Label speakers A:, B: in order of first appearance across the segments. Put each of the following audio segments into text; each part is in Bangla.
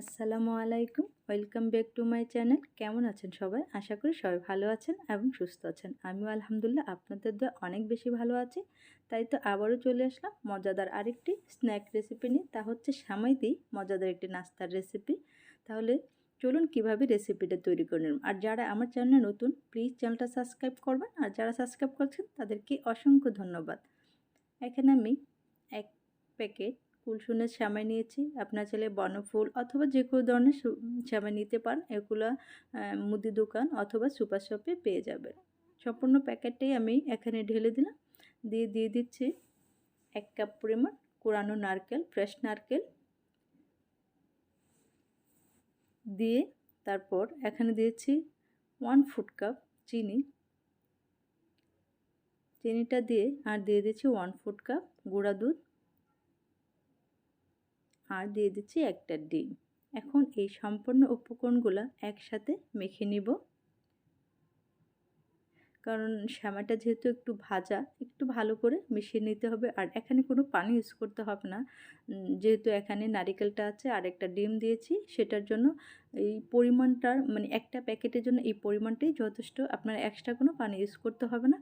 A: আসসালামু আলাইকুম। Welcome back to my channel কেমন আছেন সবাই? আশা করি সবাই ভালো আছেন এবং সুস্থ আছেন। আমিও আলহামদুলিল্লাহ আপনাদের দোয়া অনেক বেশি ভালো আছি। তাই তো আবারও চলে আসলাম মজাদার আরেকটি স্ন্যাক রেসিপি নিয়ে। তা হচ্ছে সামাই দিই মজাদার একটি নাস্তার রেসিপি তাহলে চলুন কীভাবে রেসিপিটা তৈরি করে নেব আর যারা আমার চ্যানেলে নতুন প্লিজ চ্যানেলটা সাবস্ক্রাইব করবেন। আর যারা সাবস্ক্রাইব করছেন, তাদেরকে অসংখ্য ধন্যবাদ। এখানে আমি এক প্যাকেট কুলসুনের শ্যামাই নিয়েছি। আপনার ছেলে বনফুল অথবা যে কোনো ধরনের শ্যামাই নিতে পারেন। এগুলো মুদি দোকান অথবা সুপার শপে পেয়ে যাবে সম্পূর্ণ প্যাকেটটাই আমি এখানে ঢেলে দিলাম। দিয়ে দিয়ে দিচ্ছি এক কাপ পরিমাণ কোরানো নারকেল, ফ্রেশ নারকেল। দিয়ে তারপর এখানে দিয়েছি ওয়ান ফুট কাপ চিনি। চিনিটা দিয়ে আর দিয়ে দিচ্ছি ওয়ান ফুট কাপ গুঁড়া দুধ। আর দিয়ে দিচ্ছি একটা ডিম। এখন এই সম্পূর্ণ উপকরণগুলো একসাথে মেখে নিব। কারণ শ্যামাটা যেহেতু একটু ভাজা, একটু ভালো করে মিশিয়ে নিতে হবে। আর এখানে কোনো পানি ইউজ করতে হবে না। যেহেতু এখানে নারিকেলটা আছে, আর একটা ডিম দিয়েছি, সেটার জন্য এই পরিমাণটার মানে একটা প্যাকেটের জন্য এই পরিমাণটাই যথেষ্ট। আপনার এক্সট্রা কোনো পানি ইউজ করতে হবে না।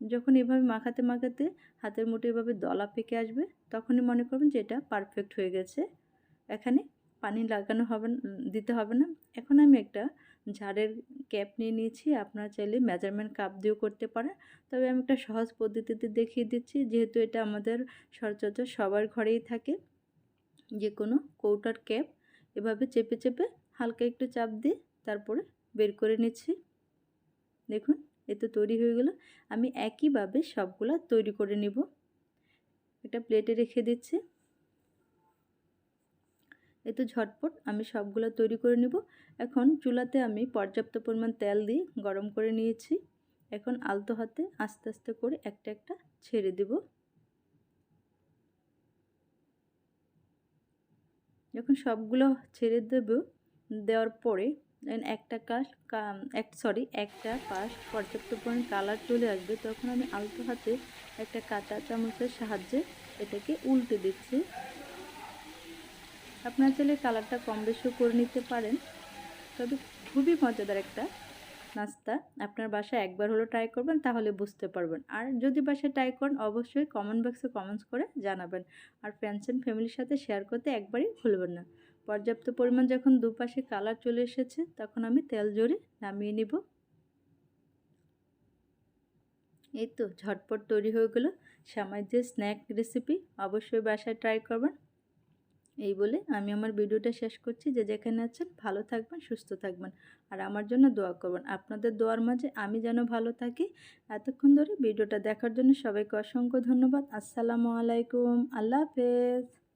A: যখন এভাবে মাখাতে মাখাতে হাতের মুঠো এভাবে দলা পেকে আসবে, তখনই মনে করবেন যে এটা পারফেক্ট হয়ে গেছে। এখানে পানি লাগানো হবে দিতে হবে না। এখন আমি একটা ঝাড়ের ক্যাপ নিয়ে নিয়েছি, আপনারা চাইলে মেজারমেন্ট কাপ দিয়েও করতে পারেন। তবে আমি একটা সহজ পদ্ধতিতে দেখিয়ে দিচ্ছি, যেহেতু এটা আমাদের সচরাচর সবার ঘরেই থাকে যে কোনো কৌটার ক্যাপ এভাবে চেপে চেপে হালকা একটু চাপ দিয়ে তারপরে বের করে নিচ্ছি। দেখুন। তো তৈরি হয়ে গেল। আমি একইভাবে সবগুলো তৈরি করে নিব। একটা প্লেটে রেখে দিচ্ছি। এ তো ঝটপট আমি সবগুলো তৈরি করে নিব। এখন চুলাতে আমি পর্যাপ্ত পরিমাণ তেল দিয়ে গরম করে নিয়েছি। এখন আলতো হাতে আস্তে আস্তে করে একটা একটা ছেড়ে দেব। যখন সবগুলো ছেড়ে দেব, দেওয়ার পরে একটা কাশ এক সরি একটা পাশ পর্যাপ্ত পরিমাণ কালার চলে আসবে, তখন আমি আলতো হাতে একটা কাঁচা চামচের সাহায্যে এটাকে উল্টে দিচ্ছি। আপনার চাইলে কালারটা কম বেশিও করে নিতে পারেন। তবে খুবই মজাদার একটা নাস্তা। আপনার বাসায় একবার হলো ট্রাই করবেন, তাহলে বুঝতে পারবেন। আর যদি বাসায় ট্রাই করেন, অবশ্যই কমেন্ট বক্সে কমেন্টস করে জানাবেন। আর ফ্রেন্ডস অ্যান্ড ফ্যামিলির সাথে শেয়ার করতে একবারই ভুলবেন না। পর্যাপ্ত পরিমাণ যখন দুপাশে কালার চলে এসেছে, তখন আমি তেল জড়ে নামিয়ে নিব। এই তো ঝটপট তৈরি হয়ে গেলো সামাজিক স্ন্যাক রেসিপি, অবশ্যই বাসায় ট্রাই করবেন। এই বলে আমি আমার ভিডিওটা শেষ করছি। যে যেখানে আছেন ভালো থাকবেন, সুস্থ থাকবেন আর আমার জন্য দোয়া করবেন। আপনাদের দোয়ার মাঝে আমি যেন ভালো থাকি। এতক্ষণ ধরে ভিডিওটা দেখার জন্য সবাইকে অসংখ্য ধন্যবাদ। আসসালামু আলাইকুম। আল্লাহ হাফেজ।